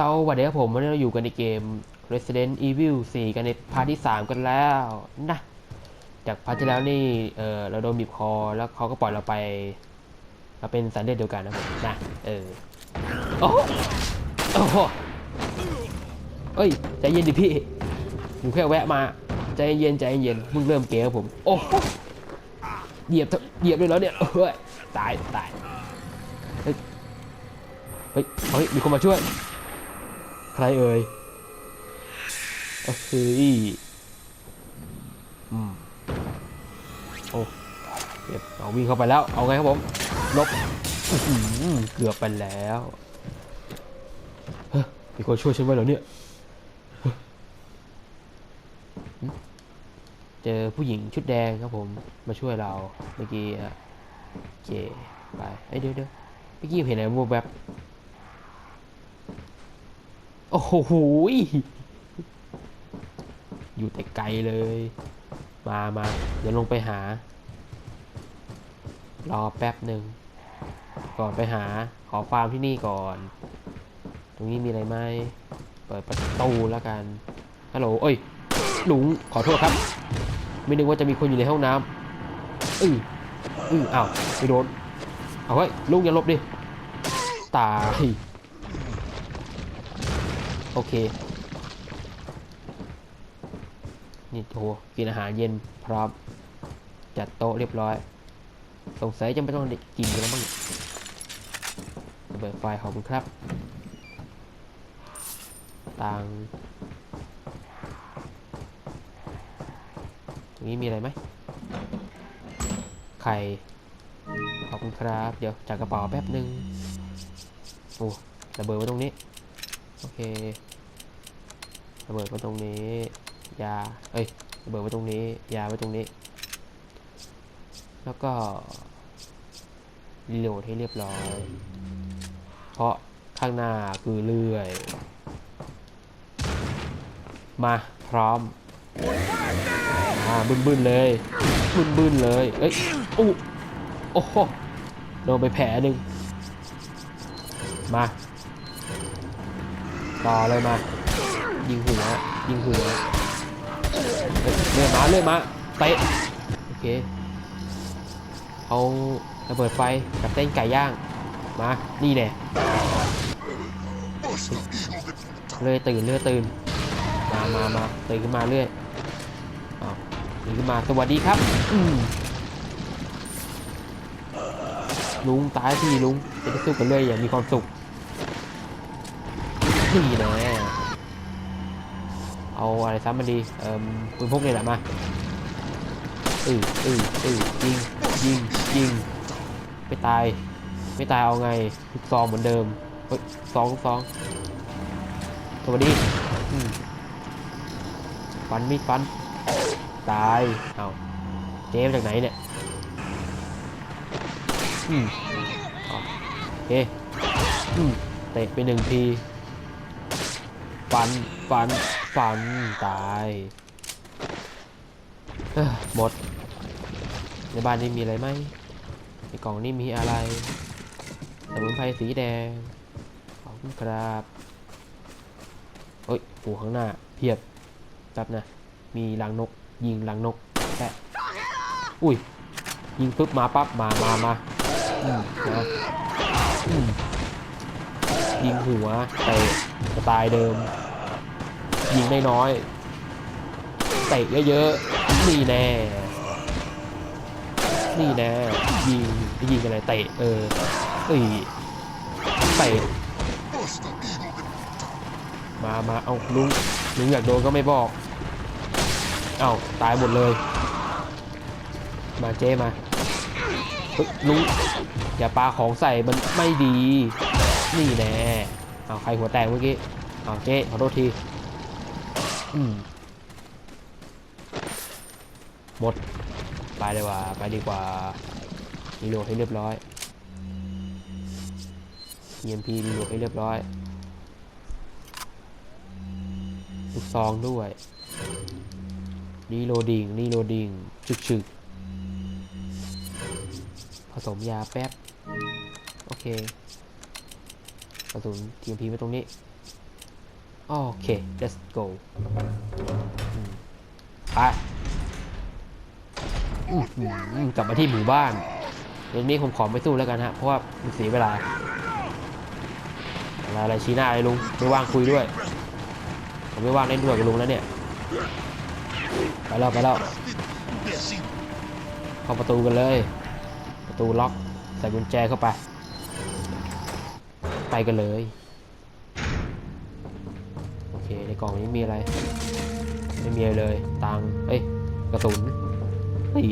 สวัสดีครับผมวันนี้เราอยู่กันในเกม Resident Evil 4 กันในพาร์ทที่ 3 กันแล้วนะจากพาร์ทที่แล้วนี่เออเราโดนบีบคอแล้วเขาก็ปล่อยเราไปเราเป็นสันเลือดเดียวกันนะผมนะเออโอ้โหโอ้โหเอ้ยใจเย็นดิพี่ผมแค่แวะมาใจเย็นใจเย็นมึงเริ่มเกมผมโอ้โหเหยียบเหยียบเลยแล้วเนี่ยเฮ้ยตายตายเฮ้ยเฮ้ยมีคนมาช่วย ใครเอ่ยโอเคอืมโอ้เก็บเอาวิ่งเข้าไปแล้ว เอาไงครับผม ลบเกือบไปแล้วเฮ้ยมีคนช่วยฉันไว้เหรอเนี่ย เจอผู้หญิงชุดแดงครับผม มาช่วยเราเมื่อกี้อะโอเค ไปเอ้เดี๋ยวเดี๋ยวเมื่อกี้เห็นอะไรวูบแบบ อ้โหยอยู่แต่ไกลเลย มามาเดี๋ยวลงไปหา รอแป๊บหนึ่ง ก่อนไปหา ขอฟาร์มที่นี่ก่อน ตรงนี้มีอะไรไหม เปิดประตูแล้วกัน ฮัลโหล เอ้ย หลุง ขอโทษครับ ไม่นึกว่าจะมีคนอยู่ในห้องน้ำอืออืออ้าวไปโดน เอาไว้ยลุงอย่าลบดิ ตาย โอเค นี่โหกินอาหารเย็นพร้อม จัดโต๊ะเรียบร้อย สงสัยจะไม่ต้องกินกันแล้วมั้งเบิดไฟขอบคุณครับตังตรงนี้มีอะไรไหม ไข่ ขอบคุณครับ เดี๋ยวจากกระเป๋าแป๊บหนึ่งโอ้ระเบิดไว้ตรงนี้ โอเค ระเบิดไว้ตรงนี้ ยา เอ้ย ระเบิดไว้ตรงนี้ ยาไว้ตรงนี้ แล้วก็รีโหลดให้เรียบร้อย เพราะข้างหน้าคือเลื่อย มาพร้อมอ่าบึ้นบึนๆเลย บึ้นบึนๆเลย เอ้ยอู้โอ้โหโดนไปแผลหนึ่งมา ต่อเลยมา ยิงหัวยิงหัวเฮ้ยเลื่อนมาเลื่อนมาเตะโอเคเอาระเบิดไฟกับเต้นไก่ย่างมานี่แน่เลยตื่นเลื่อยตื่นมามามาตื่นขึ้นมาเรื่อยอ้าตื่นขึ้นมาสวัสดีครับลุงตายที่ลุงจะได้สู้กันเลยอย่างมีความสุขนี่นะ เอาอะไรซ้ำมันดี เอ่อปืนพกนี่แหละมาอืออืออือยิงยิงยิงไม่ตาย ไม่ตายเอาไงลูกซองเหมือนเดิมเฮ้ยซองลูกซองสวัสดีฟันมีดฟัน ตาย เอาเจ๊มาจากไหนเนี่ยอืมอ๋อโอเคอืมเตะไปหนึ่งที ฟัน ฟัน ฟัน ตายหมด ในบ้านนี้มีอะไรไหมในกล่องนี้มีอะไร สมุนไพรสีแดง ขอบคุณครับเฮ้ยโอ้ข้างหน้า เพียบแป๊บนะ มีลังนก ยิงลังนกแปะอุ้ย ยิงปุ๊บมาปั๊บ มามามาอืมนะอืมยิงหัวเตะสไตล์เดิม ยิงน้อยๆเตะเยอะๆนี่แน่นี่แน่ยิงยิงอะไรเตะเออเอ้ยเตะมามาเอาลุงลุงอยากโดนก็ไม่บอกเอาตายหมดเลย มาเจมาลุงอย่าปาของใส่มันไม่ดี นี่แน่เอาใครหัวแตกเมื่อกี้เอาเจ๊ขอโทษที หมด ไปเลยว่า ไปดีกว่ารีโหลดให้เรียบร้อย EMP รีโหลดให้เรียบร้อยลูกซองด้วยรีโหลดิ้งรีโหลดิ้งชึกชึกผสมยาแป๊บ โอเคกระสุน TMP ไว้ตรงนี้ โอเค let's go ไปกลับมาที่หมู่บ้านเดี๋ยวนี้ผมขอไม่สู้แล้วกันฮะ เพราะว่ามันเสียเวลา อะไรชี้หน้าเลยลุง ไม่ว่างคุยด้วย ผมไม่ว่างเล่นด้วยกับลุงแล้วเนี่ย ไปแล้วไปแล้วเข้าประตูกันเลย ประตูล็อก ใส่กุญแจเข้าไป ไปกันเลย กล่องนี้มีอะไร ไม่มีอะไรเลย ตังเอ้ย กระสุนตี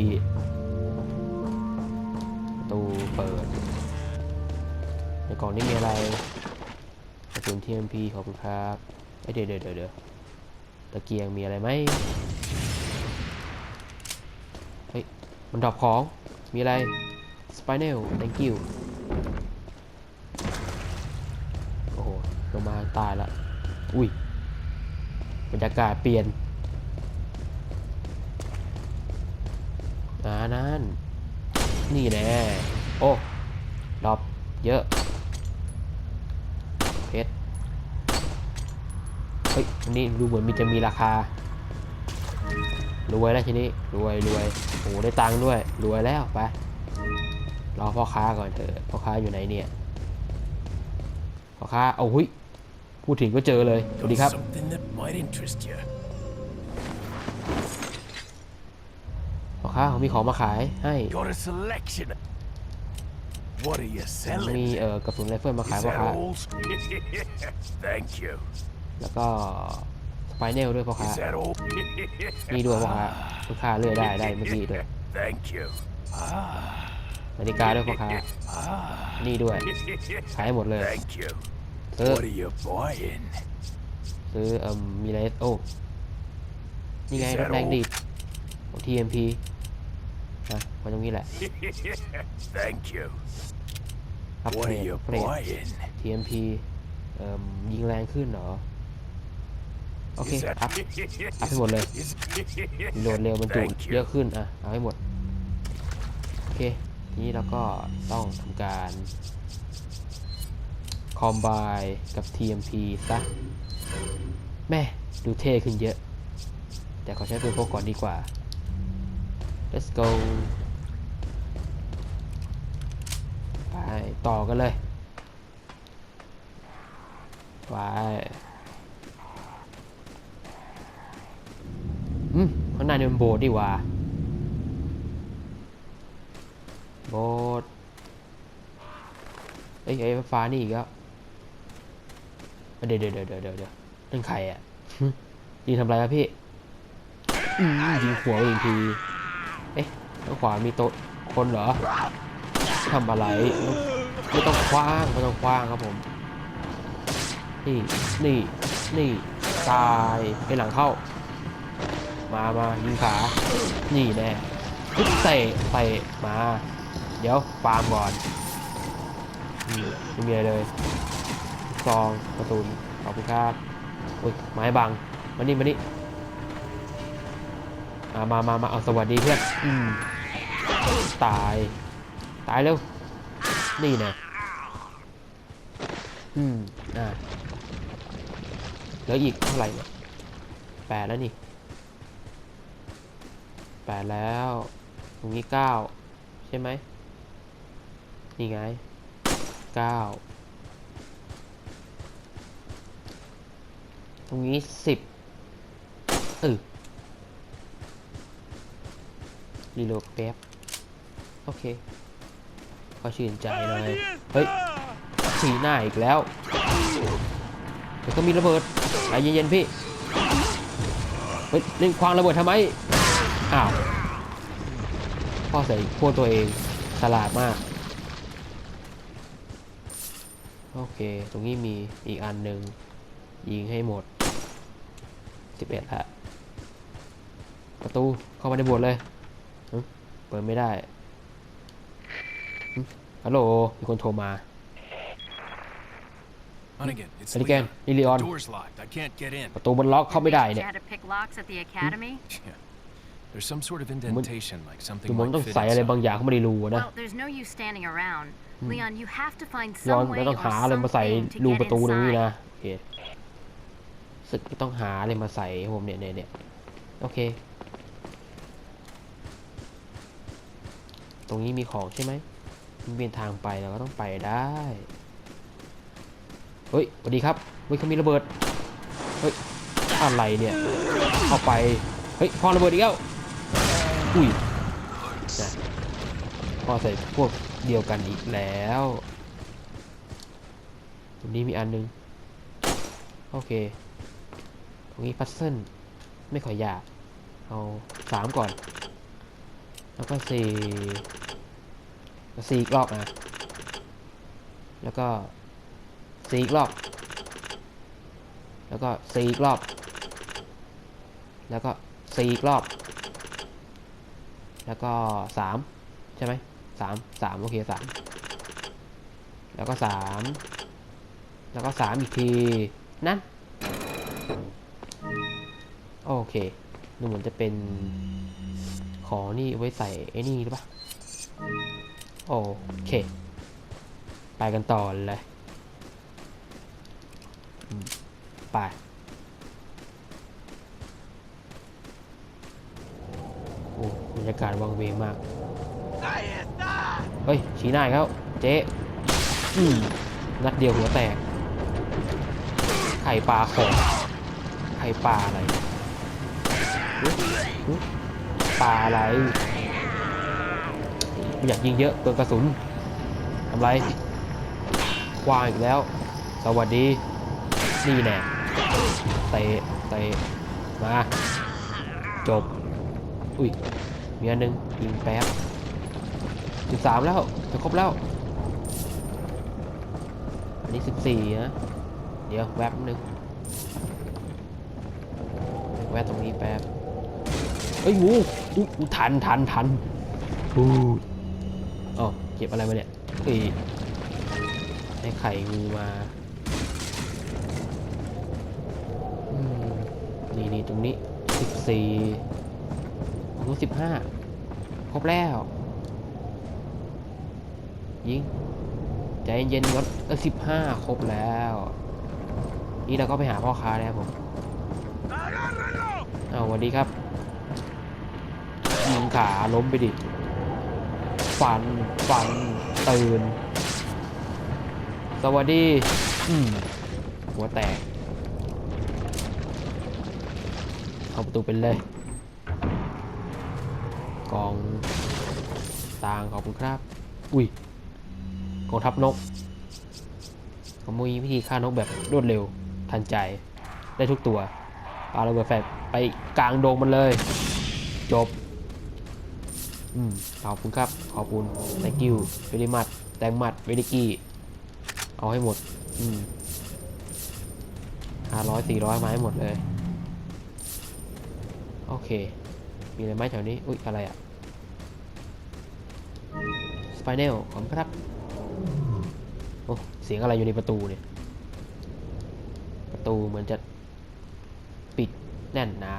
ประตูเปิด ในกล่องนี้มีอะไร กระสุน TMP ขอบคุณครับเอ้ยเดี๋ยวเดี๋ยวเดี๋ยวตะเกียงมีอะไรไหมเฮ้ย มันดรอปของ มีอะไร Spinel thank you โอ้โหลงมาตายละ อุ้ย บรรยากาศเปลี่ยนอานั่น นี่แน่ โอ้ดรอปเยอะเพชรเฮ้ยอันนี้ดูเหมือนมีจะมีราคารวยแล้วทีนี้รวยรวยโอ้ได้ตังค์ด้วย รวยแล้วไปรอพ่อค้าก่อนเถอะพ่อค้าอยู่ไหนเนี่ยพ่อค้าเอาหุย พูดถึงก็เจอเลยสวัสดีครับ Something that might interest you. พ่อค้าเขามีของมาขายให้ Got a selection. What are you มี selling? เอ่อกระสุนไรเฟิลมาขาย Is พ่อ that ค้า old? Thank you. แล้วก็สไปเนลด้วยพ่อค้า Is that old? นี่ด้วยพ่อค้าพ่อค้าเลื่อยได้ได้เมื่อกี้ด้วย Thank you. นาฬิกาด้วยพ่อค้านี่ด้วยขายให้หมดเลย Thank you. ซื้อ What are you buying? ซื้อเอ่มมีอะไรโอ้นี่ไง Is ร that ถแรง all? ดีดของ TMP นะมาตรงนี้แหละ Thank you. อัปเก What ร are ด you เกรด buying? TMP เอ่มยิงแรงขึ้นเหรอ โอเค Is that- อัพอัพให้หมดเลย Is- โหลดเร็วมันจุ Thank เย you. อะขึ้นอะเอาให้หมด โอเค ทีนี้เราก็ต้องทำการ คอมไบกับ TMP ซะ แม่ดูเท่ขึ้นเยอะ แต่ขอใช้ปืนพกก่อนดีกว่า let's go ไปต่อกันเลย ไปอืมข้างในนี่มันโบสถ์ดีว่าโบสถ์เอ้ยไอ้ฟ้านี่อีกแล้ว เดี๋ยวเดี๋ยวเดี๋ยวเดี๋ยวเดี๋ยวเดี๋ยวนั่นใครอะยิงทำอะไรครับพี่อืมยิงหัวไปอีกที เอ๊ะทางขวามีโต๊ะคนเหรอทำอะไรไม่ต้องคว้างไม่ต้องคว้างครับผม นี่นี่นี่ตายไปหลังเข้า มามายิงขา นี่แน่ปึ๊บเตะเตะมา เดี๋ยวฟาร์มก่อนอืมไม่มีอะไรเลย ซองกระสุนขอบคุณครับอุ้ยไม้บังมานี่มานี่มามามามาเอาสวัสดีเพื่อนอืมตาย ตายเร็ว นี่นะอืมอ่าแล้วอีกเท่าไหร่เนี่ยแปดแล้วนี่แปดแล้วตรงนี้เก้าใช่ไหมนี่ไงเก้า รงนี้สิบเออรีโหลดแป๊บ โอเคขอชื่นใจหน่อย เฮ้ยสีหน้าอีกแล้ว เดี๋ยวก็มีระเบิดใจเย็นๆพี่ เฮ้ยเล่นควางระเบิดทำไม อ้าวพ่อใส่พวกตัวเองฉลาดมาก โอเค ตรงนี้มีอีกอันหนึ่งยิงให้หมด 11ละประตูเข้ามาในโบสถ์เลยหึเปิดไม่ได้หึฮัลโหลมีคนโทรมา Hunnigan, it's สลิแกน Leon. นี่ลีออน Door's locked. I can't get in. ประตูมันล็อกเข้าไม่ได้เนี่ย You had to pick locks at the academy? Yeah. There's some sort of indentation, like ดู something มัน might ต้อง fit ใส่อะไร inside. บางอย่างเข้ามาในรูอะนะ Well, there's no use standing around. Leon, you have to find ย้อน some way แล้ว or ต้องหาอะไรมาใส่ something to รู get ประตูตรงนี้ inside. นะโอเค สึกต้องหาอะไรมาใส่ผมเนี่ยเนี่ยเนี่ยโอเค ตรงนี้มีของใช่ไหมมันเป็นทางไปเราก็ต้องไปได้เฮ้ยสวัสดีครับเฮ้ยเขามีระเบิดเฮ้ยอะไรเนี่ยเข้าไปเฮ้ยพ่อระเบิดอีกแล้วอุ้ยนะพ่อใส่พวกเดียวกันอีกแล้วตรงนี้มีอันนึงโอเค ตรงนี้พัซเซิลไม่ค่อยยาก เอาสามก่อน แล้วก็สี่สี่อีกรอบนะ แล้วก็สี่อีกรอบ แล้วก็สี่อีกรอบ แล้วก็สี่อีกรอบ แล้วก็สามใช่ไหมสามสามโอเคสามแล้วก็สามแล้วก็สามอีกทีนั่น โอเคดูเหมือนจะเป็นของนี่ไว้ใส่ไอ้นี่หรือเปล่าโอเค ไปกันต่อเลยไปโอ้บรรยากาศวังเวงมาก เฮ้ย ชี้หน้าอีกแล้วเจ๊นัดเดียวหัวแตก ไข่ปลาของไข่ปลาอะไร ปลาอะไรไม่อยากยิงเยอะเปลืองกระสุนทำไรควางอีกแล้ว สวัสดี นี่แน่เตะเตะมา จบ อุ้ยมีอันหนึงยิงแป๊บสิบสามแล้ว จะครบแล้ว อันนี้สิบสี่นะ เดี๋ยวแวบนึงแวะตรงนี้แป๊บ เอ้ยงูอู้อู้ทันทันทันอู้อ๋อเก็บอะไรมาเนี่ยเอ้ยได้ไข่งูมาอืมนี่นี่ตรงนี้สิบสี่ตรงนู้นสิบห้าครบแล้ว ยิง ใจเย็นๆก่อนเออสิบห้าครบแล้ว นี่เราก็ไปหาพ่อค้าแล้วผมอ้าวสวัสดีครับ ยิงขาล้มไปดิ ฟัน ฟัน ตื่น สวัสดี อืมหัวแตก เข้าประตูเป็นเลย กองตางขอบคุณครับ อุ้ย กองทัพนกเขามีวิธีฆ่านกแบบรวดเร็ว ทันใจ ได้ทุกตัวปาระเบิดแฟลไปกลางโดงมันเลย จบ อืมขอบคุณครับ ขอบคุณ thank you very much แตงมัด very กี้ เอาให้หมด อืมห้าร้อยสี่ร้อยมาให้หมดเลย โอเค มีอะไรไหมแถวนี้ อุ๊ยอะไรอะสไปเนลขอบคุณครับ โอ้เสียงอะไรอยู่ในประตูเนี่ย ประตูเหมือนจะปิดแน่นหนะ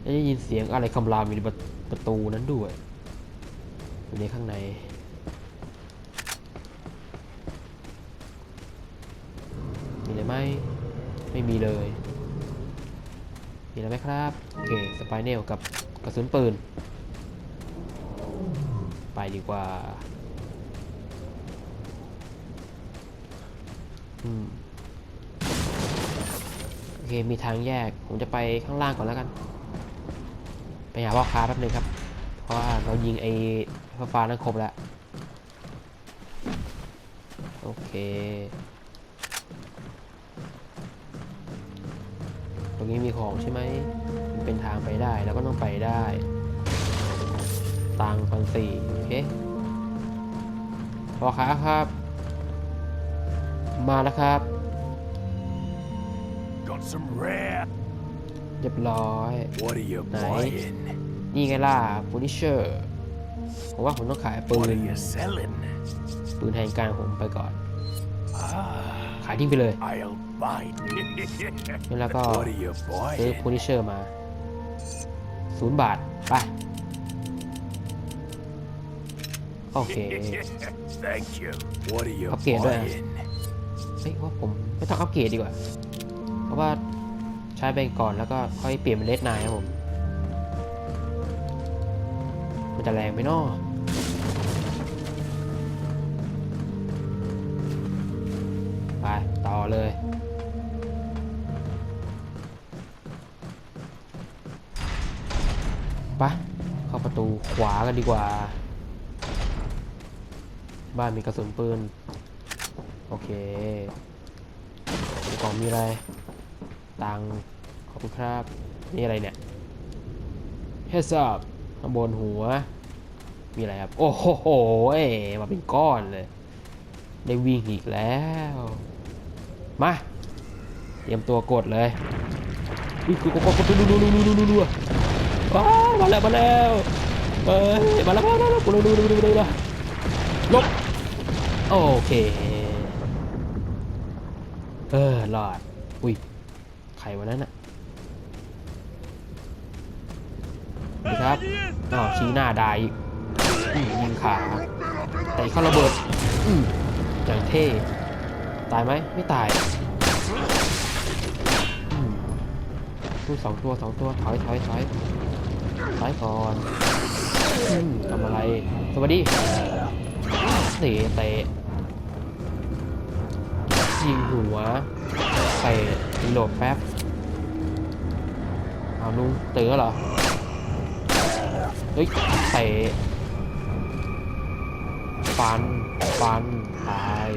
และได้ยินเสียงอะไรคำรามอยู่ในประตู ประตูนั้นด้วยอยู่ในข้างในมีอะไรไหมไม่มีเลยมีอะไรไหมครับ โอเคสไปเนลกับกระสุนปืน ไปดีกว่าอืมโอเค มีทางแยก ผมจะไปข้างล่างก่อนแล้วกัน ไปหาพ่อค้าแป๊บนึงครับ เพราะว่าเรายิงไอ้ฟ้าฟ้านั้นครบแล้ว โอเค ตรงนี้มีของใช่ไหมมันเป็นทางไปได้แล้วก็ต้องไปได้ ตังพันสี่โอเคพ่อค้าครับ มาแล้วครับ Got some rare. เรียบร้อย What are you Nice. buying? นี่ไงล่ะ Punisher ผมว่าผมต้องขายปื What น are you selling? ปืนแทนการผมไปก่อน Ah, ขายทิ้งไปเลย I'll buy. แล้วก็ what are you ซื้อ buying? Punisher มาศูนย์บาท ไป โอเค Thank you. What are you Okay, rồi à. buying? เฮ้ยว่าผมไม่ต้องอัปเกรดดีกว่า เพราะว่า ช้ไปก่อนแล้วก็ค่อยเปลี่ยนเป็นเลดไนครับผม มันจะแรงไปนาะไป ต่อเลยไปเข้าประตูขวากันดีกว่า บ้านมีกระสุนปืน โอเคกล่องมีอะไร ตังขอบคุณครับ นี่อะไรเนี่ย Heads up ข้างบนหัว มีอะไรครับ โอ้โหโหเอ้ยมาเป็นก้อนเลย ได้วิ่งอีกแล้ว มา เตรียมตัวกดเลยวิ่งกดกดกดดูดูดูดูดูดูดูว้ามาแล้วมาแล้วเอ้ยมาแล้วมาแล้วมาแล้วดูดูดูดูดูดูลบโอเค เออรอด อุ้ย ใครวันนั้นอะสวัสดีครับอ๋อชี้หน้าได้อีกอืมยิงขาแต่เข้าระเบิดอืมอย่างเท่ ตายไหมไม่ตายอืมดูสองตัวสองตัวถอยถอยถอยถอยก่อนอืมทำอะไร สวัสดีเตะเตะยิงหัวเตะรีโหลดแป๊บเอา ลุงเตื่นแล้วเหรอ เฮ้ยเตะฟันฟันตาย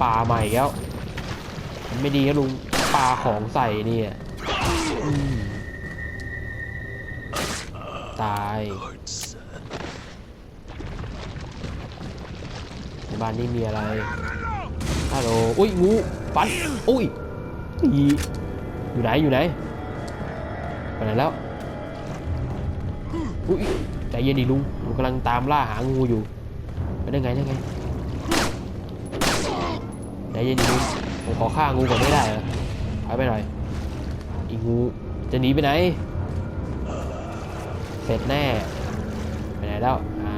ปลาใหม่แล้ว ไม่ดีนะลุงปลาของใส่เนี่ยตายในบ้านนี้มีอะไรฮัลโหลอุ้ยงูปันอุ้ยอี อยู่ไหนอยู่ไหนไปไหนแล้วอุ้ยใจเย็นดิลุงลุงกำลังตามล่าหางูอยู่ไปได้ไงได้ไงใจเย็นดิลุงผมขอฆ่างูก่อนไม่ได้เหรอถอยไปหน่อยอีงูจะหนีไปไหน เสร็จแน่ไปไหนแล้วอ่า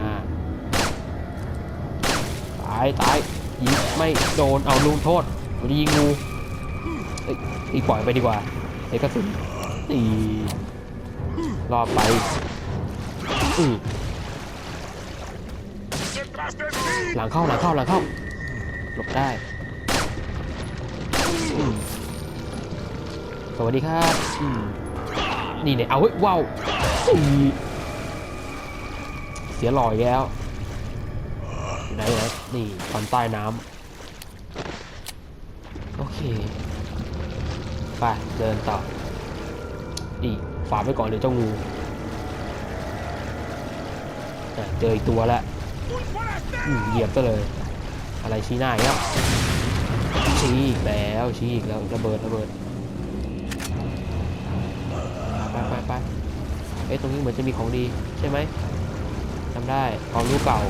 ตายตายยิงไม่โดนเอาลุงโทษมันยิงงู อ้ยตีปล่อยไปดีกว่าเอกกระสุนตีรอดไปอืหลังเข้าหลังเข้าหลังเข้าหลบได้สวัสดีครับนี่เนี่ยเอาเฮ้ยว้าวเสียหลอยแล้วอยู่ไหนไหนนี่ตอนใต้น้ำโอเค ไปเดินต่อนี่ฝากไว้ก่อนเลยเจ้างูเจออีกตัวแล้วเหยียบซะเลย อะไรชี้หน้าอีกแล้วชี้อีกแล้วชี้อีกแล้วระเบิดระเบิดไปไปไปเอ้ยตรงนี้เหมือนจะมีของดีใช่ไหมจำได้ความรู้เก่า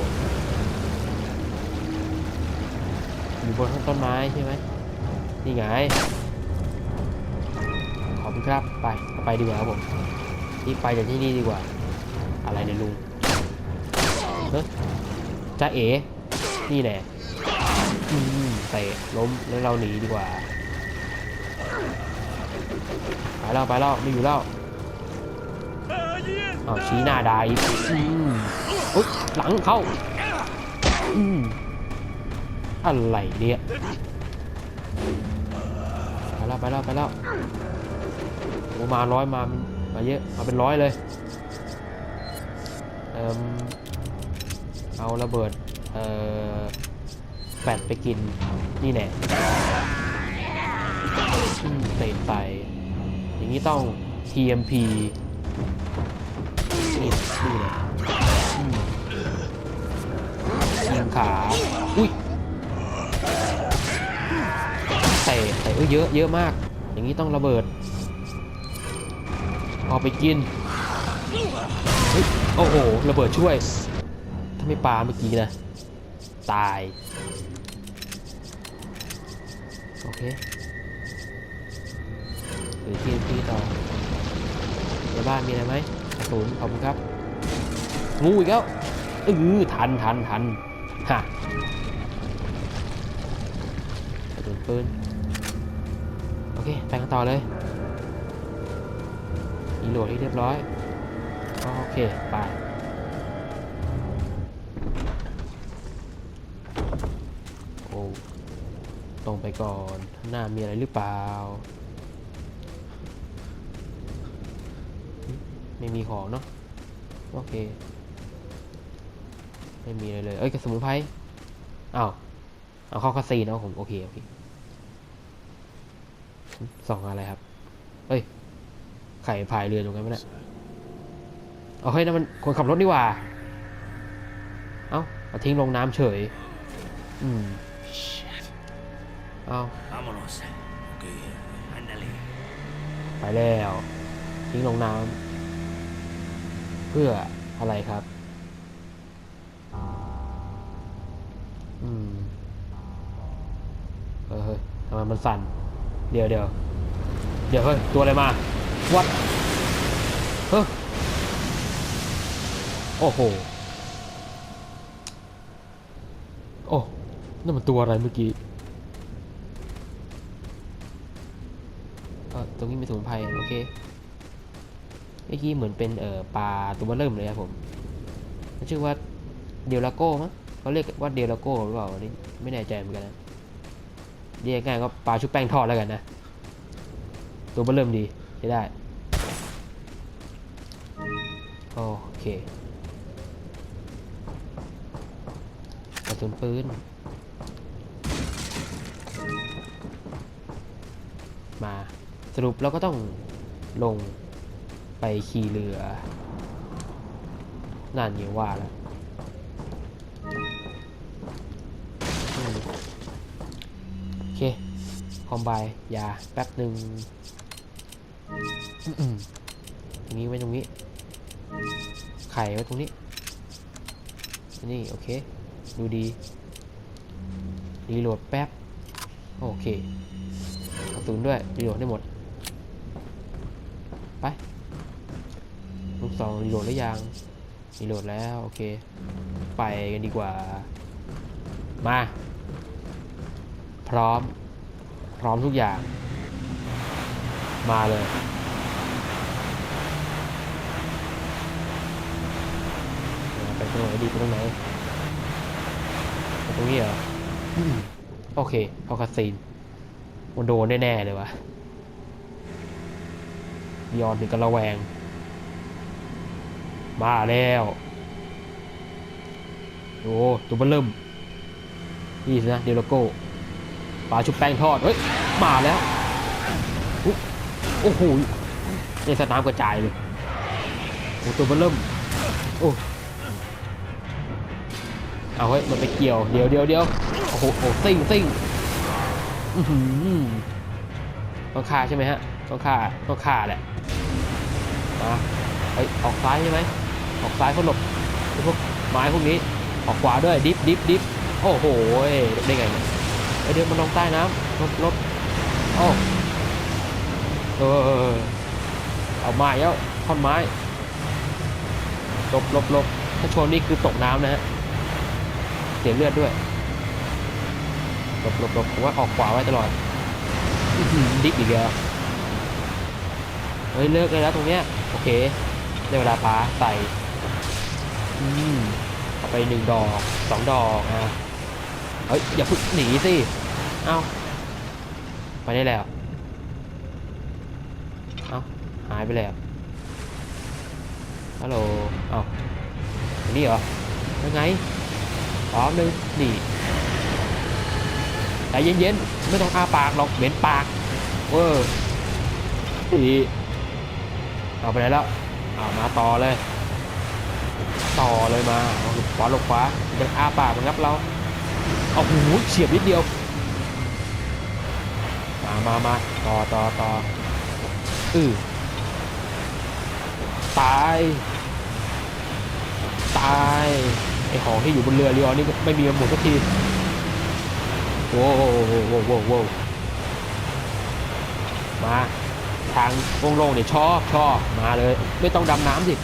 อยู่บนต้นไม้ใช่ไหมนี่ไง คุณครับ ไปไปดีกว่าครับผมนี่ไปจากที่นี่ดีกว่า อะไรเนี่ยลุงเฮ้ยจ้าเอ๋นี่แน่อืมเตะล้มแล้วเราหนีดีกว่า ไปแล้วไปแล้วไม่อยู่แล้วอ้าวชี้หน้าได้อืมอุ๊ยหลังเข้าอืมอะไรเนี่ยไปแล้วไปแล้วไปแล้ว โอ้มาร้อยมามาเยอะมาเป็นร้อยเลยเอ่มเอาระเบิดเออแฟดไปกินนี่แน่เตะใส่อย่างนี้ต้อง TMP นี่นี่แหละยิงขาอุ้ยเตะเตะเยอะเยอะมาก อย่างนี้ต้องระเบิด เอาไปกินเฮ้ยโอ้โหระเบิดช่วย ถ้าไม่ปาเมื่อกี้นะ ตาย โอเคหรือทีทีต่อในบ้านมีอะไรไหมกระสุนขอบคุณครับ งูอีกแล้วเออทันทันทันฮะกระสุนปืนเค ไปกันต่อเลย รีโหลดให้เรียบร้อย โอเค ไปโอ้ตรงไปก่อนหน้ามีอะไรหรือเปล่า ไม่มีของเนาะโอเค ไม่มีอะไรเลย เอ้ยกระสมุนไพรอ้าวเอาเข้าคาซีนเอาผม โอเค โอเคสองอะไรครับ เอ้ย ไข่พายเรือตรงนั้นไหมเนี่ยเอาเฮ้ยนั่นมันคนขับรถนี่ว่า เอ้าเอาทิ้งลงน้ำเฉย อืม เอาไปแล้ว ทิ้งลงน้ำเพื่ออะไรครับ อืม เฮ้ยทำไมมันสั่น เดี๋ยวเดี๋ยวเดี๋ยวเฮ้ย ตัวอะไรมา วัดเฮ้ยโอ้โห โอ้นั่นมันตัวอะไรเมื่อกี้ตรงนี้มีสมุนไพรโอเค เมื่อกี้เหมือนเป็นเอ่อปลาตัวเบอเริ่มเลยครับผมมันชื่อว่าเดลลาโก้มั้งเขาเรียกว่าเดลลาโก้หรือเปล่าอันนี้ไม่แน่ใจเหมือนกันนะเรียกง่ายก็ปลาชุบแป้งทอดแล้วกันนะ ตัวเบอเริ่มดี ใช้ได้ โอเคกระสุนปืน มาสรุปเราก็ต้องลงไปขี่เรือนั่นอยู่ว่าแล้วโอเค คอมไบยาแป๊บหนึ่ง ตรงนี้ไว้ตรงนี้ ไข่ไว้ตรงนี้ นี่โอเค ดูดี รีโหลดแป๊บ โอเคกระสุนด้วย รีโหลดได้หมด ไป ลูกซองรีโหลดแล้วยัง รีโหลดแล้วโอเค ไปกันดีกว่า มา พร้อม พร้อมทุกอย่าง มาเลย ไปต รงไหนดีตรงไหนตรงนี้เหรอโอเคเอาคาซีนมันโดนแน่ๆเลยวะยอนถึงกระแวง มาแล้วโอ้ตัวเบอร์เริ่มนี่สินะเดลโก้ปลาชุบแป้งทอด เฮ้ย มาแล้วโอ้โหในสนามกระจายเลยโอ้ตัวเบอร์เริ่มโอ้ เอาเฮ้ยมันไปเกี่ยวเดี๋ยวเดี๋ยวเดี๋ยวโอ้โหโอ้ซิ่งซิ่งต้องฆ่าใช่ไหมฮะต้องฆ่าต้องฆ่าแหละมาเฮ้ยออกซ้ายใช่ไหมออกซ้ายเขาหลบไอ้พวกไม้พวกนี้ออกขวาด้วยดิฟดิฟดิฟโอ้โหได้ไงเนี่ยเอ้ยเดี๋ยวมันลงใต้น้ำลบลบโอ้เออเอาไม้แล้วท่อนไม้ลบลบลบถ้าชนนี่คือตกน้ำนะฮะ สียเลือดด้วยหลบหลบหลบผมว่าออกขวาไว้ตลอดดิฟอีกแล้วเฮ้ยเลิกเลยแล้วตรงเนี้ยโอเคได้เวลาปาใส่อืมเอาไปหนึ่งดอกสองดอกอะเฮ้ยอย่าพึ่งหนีสิเอ้าไปได้แล้วเอ้าหายไปแล้วฮัลโหลเอ้านนี้เหรอยังไง ร้อมหนึ่งนี่ใจเย็นๆไม่ต้องอาปากหรอกเหม็นปากเวอร์นี่เอาไปไหนแล้วเอามาต่อเลย ต่อเลยมาเอาหลบขวาลบขวามันอาปากมันงับเราเอาหูเฉียบนิดเดียว มามามาต่อต่อต่ออือตาย ตาย ของที่อยู่บนเรือเรือนี่ไม่มีหมดสักทีโว้โว้โว้โว้โว้มาทางโล่งๆเนี่ยชอบชอบมาเลย ไม่ต้องดำน้ำสิ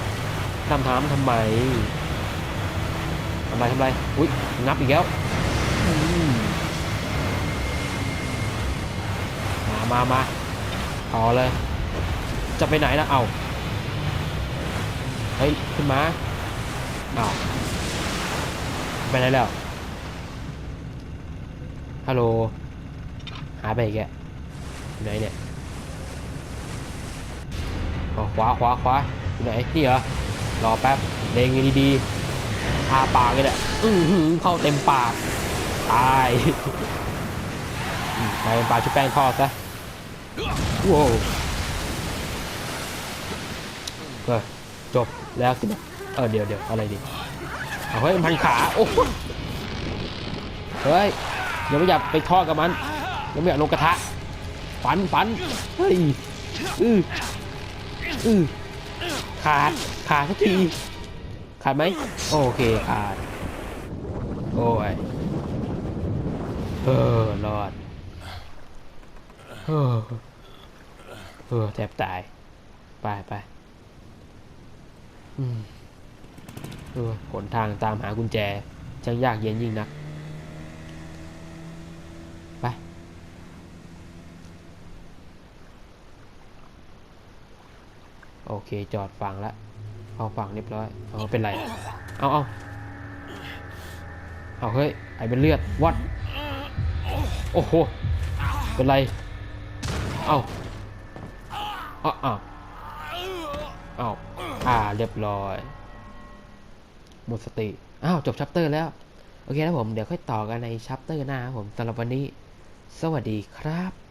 ดำน้ำทำไมทำไรทำไรอุ้ยงับอีกแล้วมามามาต่อเลย จะไปไหนนะเอาเฮ้ยขึ้นมาเอา ไปไหนแล้ว ฮัลโหล หายไปอีกแกไหนเนี่ยอ๋อขวาขวาขวาอยู่ไหน นี่เหรอ รอแป๊บเล็งดีๆทาปากเลยแหละอื้อหือเข้าเต็มปาก ตายไปเป็นปลาชุบแป้งทอดซะว้าวจบแล้วสิเออเดี๋ยวเดี๋ยวอะไรดิ เอาเฮ้ยมันพันขาโอ้เฮ้ยยังไม่อยากไปทอดกับมันยังไม่อยากลงกระทะฟันฟันเฮ้ยอืออือขาดขาดสักทีขาดไหมโอเคขาดโอ้ยเออรอดเออเออแทบตายไปไปอืม เออหนทางตามหากุญแจช่างยากเย็นยิ่งนัก ไป โอเค จอดฝั่งละเอาฝั่งเรียบร้อย เอาเป็นไร เอาเอาเอาเฮ้ยไอเป็นเลือด วัด โอ้โห เป็นไร เอาเอาเอาเอาอ่า เรียบร้อย หมดสติ อ้าว จบชัปเตอร์แล้ว โอเคนะผม เดี๋ยวค่อยต่อกันในชัปเตอร์หน้าครับผมสำหรับวันนี้ สวัสดีครับ